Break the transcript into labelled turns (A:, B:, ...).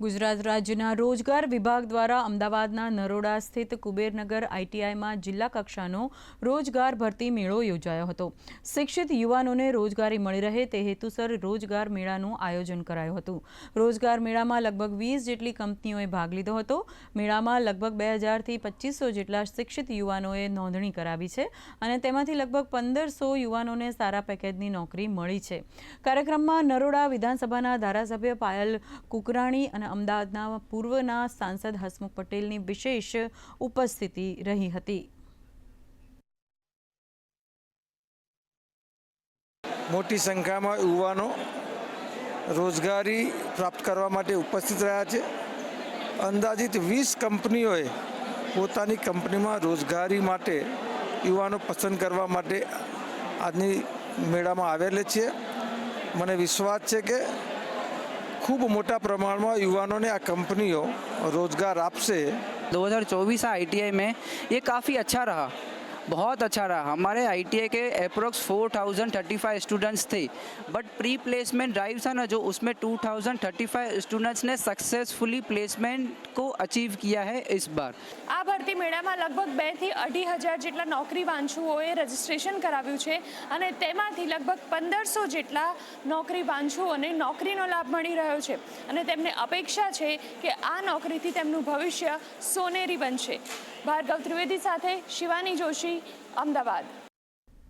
A: ગુજરાત રાજ્યના રોજગાર વિભાગ દ્વારા અમદાવાદના નરોડા સ્થિત કુબેરનગર આઈટીઆઈમાં જિલ્લા કક્ષાનો રોજગાર ભરતી મેળો યોજાયો હતો. શિક્ષિત યુવાનોને રોજગારી મળી રહે તે હેતુસર રોજગાર મેળાનું આયોજન કરાયું હતું. રોજગાર મેળામાં લગભગ વીસ જેટલી કંપનીઓએ ભાગ લીધો હતો. મેળામાં લગભગ બે હજારથી પચીસો જેટલા શિક્ષિત યુવાનોએ નોંધણી કરાવી છે અને તેમાંથી લગભગ પંદરસો યુવાનોને સારા પેકેજની નોકરી મળી છે. કાર્યક્રમમાં નરોડા વિધાનસભાના ધારાસભ્ય પાયલ કુકરાણી અને અમદાવાદના પૂર્વના સાંસદ હસમુખ પટેલની વિશેષ ઉપસ્થિતિ રહી હતી.
B: મોટી સંખ્યામાં યુવાનો રોજગારી પ્રાપ્ત કરવા માટે ઉપસ્થિત રહ્યા છે. અંદાજિત વીસ કંપનીઓએ પોતાની કંપનીમાં રોજગારી માટે યુવાનો પસંદ કરવા માટે આજની મેળામાં આવેલે છે. મને વિશ્વાસ છે કે ખૂબ મોટા પ્રમાણમાં યુવાનોને આ કંપનીઓ રોજગાર આપશે
C: 2024 आईटीआई में ये काफ़ी अच्छा रहा बहुत अच्छा रहा हमारे आईटीआई के अप्रोक्स 4035 स्टूडेंट्स थे बट प्री प्लेसमेंट ड्राइव था ना जो उसमें 2035 स्टूडेंट्स ने सक्सेसफुली प्लेसमेंट को अचीव किया है इस बार
D: આ ભરતી મેળામાં લગભગ બેથી અઢી હજાર જેટલા નોકરી વાંચુઓએ રજીસ્ટ્રેશન કરાવ્યું છે અને તેમાંથી લગભગ પંદરસો જેટલા નોકરી વાંચુઓને નોકરીનો લાભ મળી રહ્યો છે. અને તેમને અપેક્ષા છે કે આ નોકરીથી તેમનું ભવિષ્ય સોનેરી બનશે. ભાર્ગવ ત્રિવેદી સાથે શિવાની જોશી, અમદાવાદ.